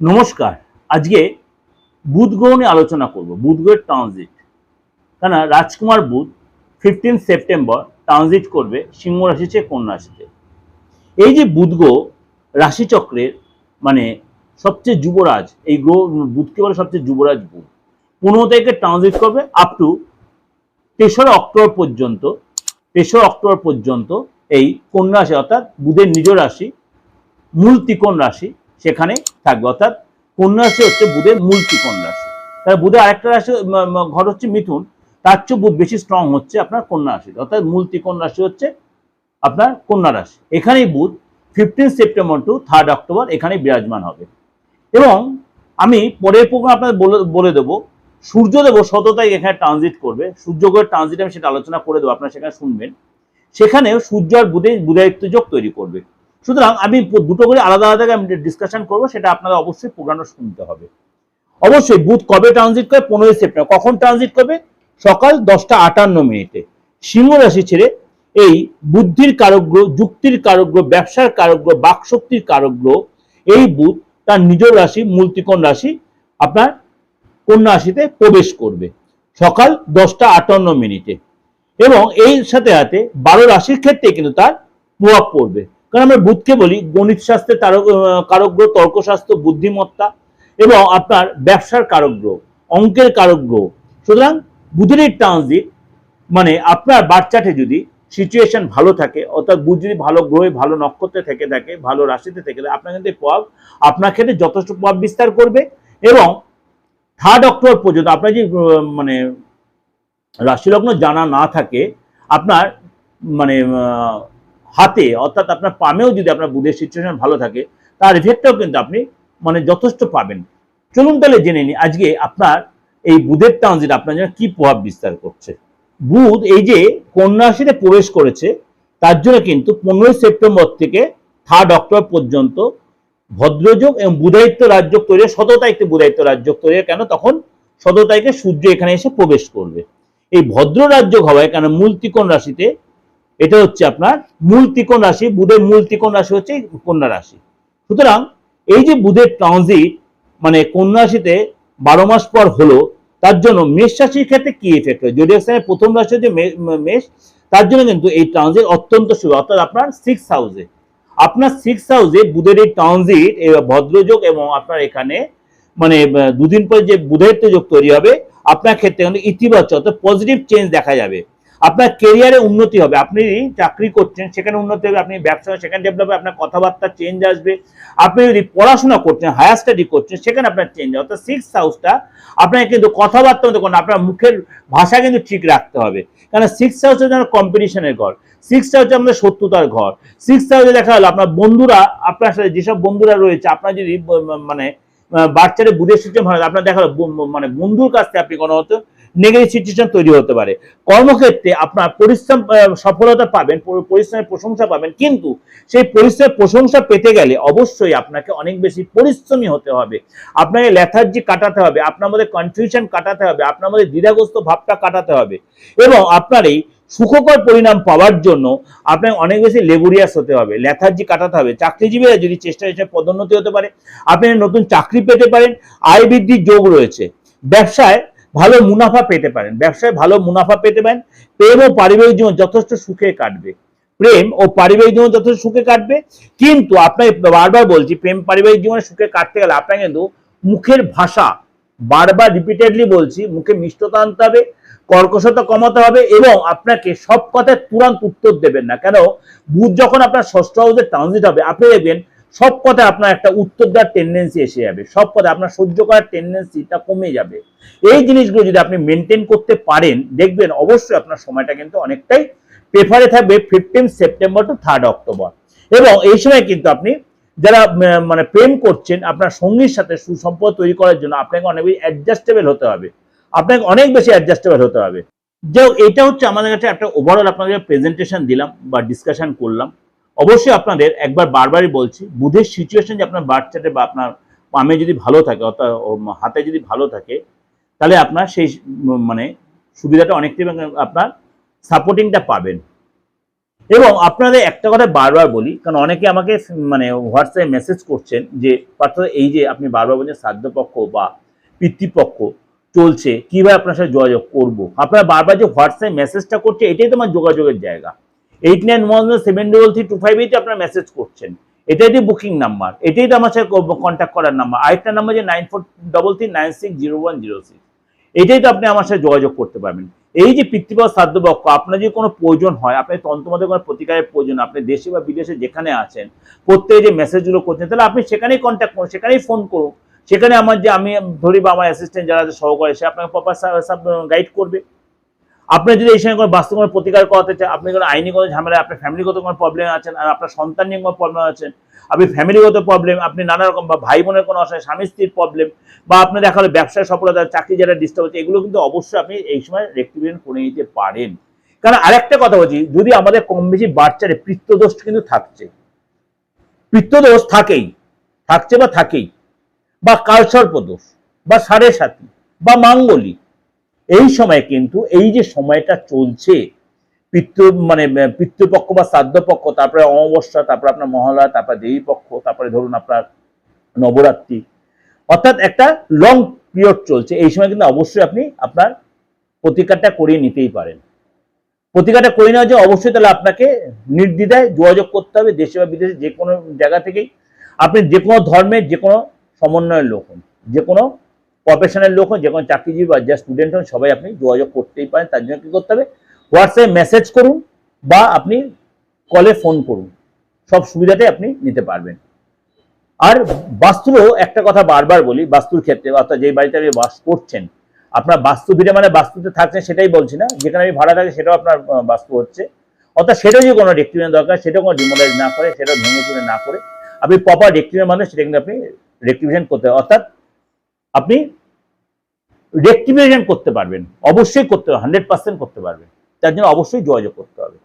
নমস্কার। আজকে বুধ গ্রহ নিয়ে আলোচনা করব বুধ গ্রহের ট্রানজিট কেন রাজকুমার বুধ ফিফটিন সেপ্টেম্বর ট্রানজিট করবে সিংহ রাশি চেয়ে কন্যা রাশিতে এই যে বুধ গ্রহ রাশিচক্রের মানে সবচেয়ে যুবরাজ, এই গ্রহ বুধকে বলে সবচেয়ে যুবরাজ বুধ, পনেরো তারিখে ট্রানজিট করবে আপ টু তেসরা অক্টোবর পর্যন্ত, তেসরা অক্টোবর পর্যন্ত এই কন্যা রাশি অর্থাৎ বুধের নিজ রাশি, মূল ত্রিকোণ রাশি সেখানে থাকবে। অর্থাৎ কন্যা রাশি হচ্ছে বুধের মূল ত্রিকোণ রাশি তাহলে বুধের আরেকটা রাশি ঘর হচ্ছে মিথুন। তার চেয়ে বুধ বেশি স্ট্রং হচ্ছে আপনার কন্যা রাশি অর্থাৎ মূল ত্রিকোণ রাশি হচ্ছে আপনার কন্যা রাশি এখানেই বুধ fifteen September to third October এখানে বিরাজমান হবে। এবং আমি পরের প্রোগ্রাম আপনাদের বলে দেবো সূর্যদেব শত তারিখ এখানে ট্রানজিট করবে। সূর্যগ্রহের ট্রানজিট আমি সেটা আলোচনা করে দেবো, আপনারা সেখানে শুনবেন। সেখানেও সূর্য আর বুধে বুধায়িত্ব যোগ তৈরি করবে। সুতরাং আমি দুটো করে আলাদা আলাদা আমি ডিসকাশন করব, সেটা আপনারা অবশ্যই প্রোগ্রামটা শুনতে হবে। অবশ্যই বুধ কবে ট্রানজিট করে? পনেরোই সেপ্টেম্বর কখন ট্রানজিট করবে? সকাল দশটা আটান্ন মিনিটে। সিংহ রাশি ছেড়ে এই বুদ্ধির কারগ্রহ যুক্তির কারগ্রহ ব্যবসার কারগ্রহ বাকশক্তির কারগ্রহ এই বুধ তার নিজ রাশি মূলত্রিকোণ রাশি, আপনার কন্যা রাশিতে প্রবেশ করবে। সকাল দশটা আটান্ন মিনিটে। এবং এই সাথে সাথে বারো রাশির ক্ষেত্রে কিন্তু তার প্রভাব পড়বে। কারণ আমরা বুধকে বলি, গণিত শাস্ত্রে কারকগ্রহ তর্কশাস্ত্র, বুদ্ধিমত্তা এবং আপনার ব্যবসার কারকগ্রহ অঙ্কের কারকগ্রহ সুতরাং বুধের এই ট্রানজিট মানে আপনার বাচ্চাটে যদি সিচুয়েশন ভালো থাকে, অর্থাৎ বুধ যদি ভালো গ্রহে, ভালো নক্ষত্রে থেকে থাকে, ভালো রাশিতে থেকে থাকে, আপনার কিন্তু প্রভাব আপনার ক্ষেত্রে যথেষ্ট প্রভাব বিস্তার করবে এবং থার্ড অক্টোবর পর্যন্ত আপনার যে মানে রাশিলগ্ন জানা না থাকে, আপনার মানে হাতে, অর্থাৎ আপনার পামেও যদি আপনার বুধের সিচুয়েশন ভালো থাকে, তার এফেক্টটাও কিন্তু আপনি মানে যথেষ্ট পাবেন। চলুন তাহলে জেনে নিই, আজকে আপনার এই বুধের ট্রানজিট আপনার জন্য কি প্রভাব বিস্তার করছে? বুধ এই যে কন্যা রাশিতে প্রবেশ করেছে, তার জন্য কিন্তু পনেরোই সেপ্টেম্বর থেকে থার্ড অক্টোবর পর্যন্ত ভদ্রযোগ এবং বুধায়িত্ব রাজ্য তৈরি শত তারিখে বুধায়িত্ব রাজ্য তৈরি কেন? তখন শত তারিখে সূর্য এখানে এসে প্রবেশ করবে। এই ভদ্র রাজ্য হওয়ায় কেন মূল ত্রিকোণ রাশিতে এটা হচ্ছে আপনার মূল ত্রিকোণ রাশি, বুধের মূল ত্রিকোণ রাশি হচ্ছে কন্যা রাশি। সুতরাং এই যে বুধের ট্রানজিট মানে কন্যা রাশিতে বারো মাস পর হলো, তার জন্য মেষ রাশির ক্ষেত্রে কি এফেক্ট হয়? সাইনের প্রথম রাশি হচ্ছে মেষ, তার জন্য কিন্তু এই ট্রানজিট অত্যন্ত শুভ অর্থাৎ আপনার সিক্স হাউসে আপনার সিক্স হাউসে বুধের এই ট্রানজিট ভদ্রযোগ এবং আপনার এখানে মানে দুদিন পর যে বুধের যোগ তৈরি হবে, আপনার ক্ষেত্রে কিন্তু ইতিবাচক অর্থাৎ পজিটিভ চেঞ্জ দেখা যাবে। আপনার কেরিয়ারে উন্নতি হবে। আপনি চাকরি করছেন, সেখানে উন্নতি হবে, আপনি ব্যবসা, সেখানে ডেভেলপ হবে, আপনার কথাবার্তা চেঞ্জ আসবে। আপনি যদি পড়াশোনা করছেন হায়ার স্টাডি করছেন, সেখানে আপনার চেঞ্জ হবে। অর্থাৎ সিক্স হাউসটা আপনাকে কিন্তু কথাবার্তা মতো কোনো আপনার মুখের ভাষা কিন্তু ঠিক রাখতে হবে। কারণ সিক্স হাউস হচ্ছে কম্পিটিশনের ঘর। সিক্স হচ্ছে আমাদের শত্রুতার ঘর। সিক্স হাউসে দেখা গেলো, আপনার বন্ধুরা, আপনার সাথে যেসব বন্ধুরা রয়েছে, আপনার যদি মানে বাচ্চাদের বুধের সিস্টেম হয় আপনার দেখা মানে বন্ধুর কাছ থেকে আপনি কোনো হয়তো নেগেটিভ সিচুয়েশন তৈরি হতে পারে। কর্মক্ষেত্রে আপনার পরিশ্রম সফলতা পাবেন পরিশ্রমের প্রশংসা পাবেন, কিন্তু সেই পরিশ্রমের প্রশংসা পেতে গেলে অবশ্যই আপনাকে অনেক বেশি পরিশ্রমী হতে হবে। আপনাকে লেথার্জি কাটাতে হবে, আপনার মধ্যে কনফিউশন কাটাতে হবে, আপনার মধ্যে দ্বিধাগ্রস্ত ভাবটা কাটাতে হবে এবং আপনার এই সুখকর পরিণাম পাওয়ার জন্য আপনাকে অনেক বেশি লেবুরিয়াস হতে হবে লেথার্জি কাটাতে হবে। চাকরিজীবীরা যদি চেষ্টা হিসেবে পদোন্নতি হতে পারে, আপনি নতুন চাকরি পেতে পারেন, আয় বৃদ্ধির যোগ রয়েছে। ব্যবসায় ভালো মুনাফা পেতে পারেন। ব্যবসায় ভালো মুনাফা পেতে পারেন। প্রেম ও পারিবারিক জীবন যথেষ্ট সুখে কাটবে। প্রেম ও পারিবারিক জীবন যথেষ্ট সুখে কাটবে। কিন্তু আপনাকে বারবার বলছি, প্রেম পারিবারিক জীবনে সুখে কাটতে গেলে আপনাকে কিন্তু মুখের ভাষা বারবার রিপিটেডলি বলছি, মুখে মিষ্টতা আনতে হবে, কর্কশতা কমাতে হবে এবং আপনাকে সব কথায় তুরন্ত উত্তর দেবেন না। কেন? বুধ যখন আপনার ষষ্ঠ হাউসে ট্রানজিট হবে, আপনি দেখবেন সব কথায় আপনার একটা উত্তর দেওয়ার টেন্ডেন্সি এসে যাবে, সব কথা আপনার সহ্য করার টেন্ডেন্সিটা কমে যাবে। এই জিনিসগুলো যদি আপনি মেনটেন করতে পারেন, দেখবেন অবশ্যই আপনার সময়টা কিন্তু অনেকটাই প্রেফারে থাকবে fifteen September to third October এবং এই সময় কিন্তু আপনি যারা মানে প্রেম করছেন, আপনার সঙ্গীর সাথে সুসম্পর্ক তৈরি করার জন্য আপনাকে অনেক বেশি অ্যাডজাস্টেবল হতে হবে। আপনাকে অনেক বেশি অ্যাডজাস্টেবল হতে হবে। যে এটা হচ্ছে আমাদের কাছে একটা ওভারঅল আপনাদের প্রেজেন্টেশন দিলাম বা ডিসকাশন করলাম। অবশ্যই আপনাদের একবার বারবারই বলছি, বুধের সিচুয়েশন যে আপনার বাচ্চাতে বা আপনার পামে যদি ভালো থাকে, অর্থাৎ হাতে যদি ভালো থাকে, তাহলে আপনার সেই মানে সুবিধাটা অনেকটাই আপনার সাপোর্টিংটা পাবেন। এবং আপনাদের একটা কথা বারবার বলি, কারণ অনেকে আমাকে মানে হোয়াটসঅ্যাপে মেসেজ করছেন যে অর্থাৎ এই যে আপনি বারবার বলছেন শ্রাদ্ধপক্ষ বা পিতৃপক্ষ চলছে, কীভাবে আপনার সাথে যোগাযোগ করব? আপনারা বারবার যে হোয়াটসঅ্যাপে মেসেজটা করছে, এটাই তোমার যোগাযোগের জায়গা। Eight nine one seven double three two five eight আপনারা মেসেজ করছেন। এটাই তো বুকিং নাম্বার এটাই তো আমার সাথে কন্ট্যাক্ট করার নাম্বার আরেকটা নাম্বার যে nine four double three nine six zero one zero six এটাই তো আপনি আমার সাথে যোগাযোগ করতে পারবেন। এই যে পিতৃপক্ষ শ্রাদ্ধপক্ষ আপনার যদি কোনো প্রয়োজন হয়, আপনি তন্ত্রমতে কোনো প্রতিকারের প্রয়োজন আপনি দেশে বা বিদেশে যেখানে আছেন, প্রত্যেকে যে মেসেজগুলো করছেন, তাহলে আপনি সেখানেই কন্ট্যাক্ট করুন, সেখানেই ফোন করুন। সেখানে আমার যে আমি ধরি বা আমার অ্যাসিস্ট্যান্ট যারা আছে, সহকারী, সে আপনাকে প্রপার গাইড করবে। আপনি যদি এই সময় কোনো বাস্তব প্রতিকার করাতে চান, আপনি কোনো আইনি কোনো ঝামেলা আপনার ফ্যামিলিগত কোনো প্রবলেম আছেন, আর আপনার সন্তান নিয়ে কোনো প্রবলেম আছেন, আপনি ফ্যামিলিগত প্রবলেম আপনি নানা রকম বা ভাই বোনের কোনো অসুবিধা স্বামী স্ত্রীর প্রবলেম বা আপনি দেখা হলো ব্যবসায় সফলতা, চাকরি যারা ডিস্টার্ব হচ্ছে, এগুলো কিন্তু অবশ্যই আপনি এই সময় রেক্টিফিকেশন করে নিতে পারেন। কারণ আরেকটা কথা বলছি, যদি আমাদের কম বেশি বাচ্চারে পিত্তদোষ কিন্তু থাকছে, পিত্তদোষ থাকেই, থাকছে বা থাকেই, বা কালসর্প দোষ বা সাড়ে সাথী, বা মাঙ্গলিক এই সময় কিন্তু এই যে সময়টা চলছে, পিতৃ মানে পিতৃপক্ষ বা শ্রাদ্ধপক্ষ, তারপরে অমাবস্যা, তারপরে আপনার মহালয়া, তারপরে দেবী পক্ষ তারপরে ধরুন আপনার নবরাত্রি, অর্থাৎ একটা লং পিরিয়ড চলছে। এই সময় কিন্তু অবশ্যই আপনি আপনার প্রতিকারটা করিয়ে নিতেই পারেন। প্রতিকারটা করে নেওয়া যে অবশ্যই তাহলে আপনাকে নির্দ্বিধায় যোগাযোগ করতে হবে, দেশে বা বিদেশে যে কোনো জায়গা থেকেই। আপনি যে কোনো ধর্মের যে কোনো সমন্বয়ের লোক হন, যে কোনো প্রফেশনের লোক হন যে কোনো চাকরিজীবী বা যা স্টুডেন্ট হন সবাই আপনি যোগাযোগ করতেই পারেন, তার জন্য কী করতে হবে? হোয়াটসঅ্যাপে মেসেজ করুন বা আপনি কলে ফোন করুন। সব সুবিধাটাই আপনি নিতে পারবেন। আর বাস্তুরও একটা কথা বারবার বলি, বাস্তুর ক্ষেত্রে, অর্থাৎ যেই বাড়িতে আপনি বাস করছেন, আপনার বাস্তু ভিড়ে মানে বাস্তুতে থাকছেন সেটাই বলছি না, যেখানে আমি ভাড়া থাকি সেটাও আপনার বাস্তু হচ্ছে। অর্থাৎ সেটাও যদি কোনো রেক্টিভেশন দরকার, সেটাও কোনো ডিমোলাইজ না করে, সেটাও ভেঙে চুরে না করে, আপনি প্রপার রেক্টিভেশন মানে সেটা কিন্তু আপনি রেক্টিভেশন করতে অর্থাৎ আপনি রেক্টিভেশন করতে পারবেন। অবশ্যই করতে হান্ড্রেড পার্সেন্ট করতে পারবেন। তার জন্য অবশ্যই যোগাযোগ করতে হবে।